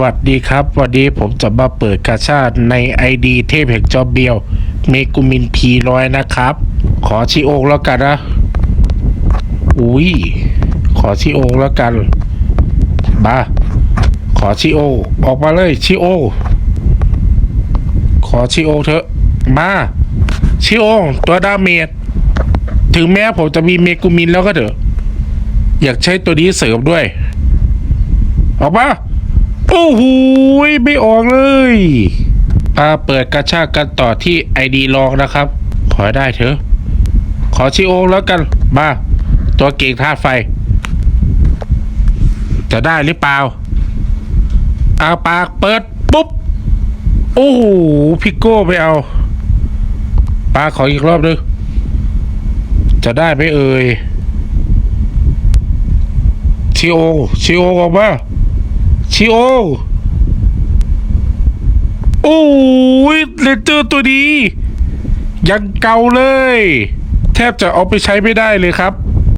วัสดีครับ วันนี้ผมจะมาเปิดกาชาดใน ID เทพแห่งจอมเบียว เมกุมินพีร้อยนะครับ ขอชิโองแล้วกันนะ อุ้ย ขอชิโองแล้วกัน มา ขอชิโอ ออกมาเลยชิโอ ขอชิโอเถอะ มาชิโอ ตัวดาเมจ ถึงแม้ผมจะมีเมกุมินแล้วก็เถอะ อยากใช้ตัวนี้เสริมด้วย ออกมา โอ้โหไม่ออกเลยมาเปิดกระชากกันต่อที่ไอดีลองนะครับ ขอได้เถอะ ขอชิโอแล้วกัน มา ตัวเก่งธาตุไฟ จะได้หรือเปล่าเอาปากเปิด ปุ๊บ โอ้โหพิกโก้ไม่เอา ปาขออีกรอบนึงจะได้ไหมเอ่ยชิโอชิโอออกมา ชิโอ โอ้ยเลนเจอร์ตัวนี้ยังเก่าเลย แทบจะเอาไปใช้ไม่ได้เลยครับ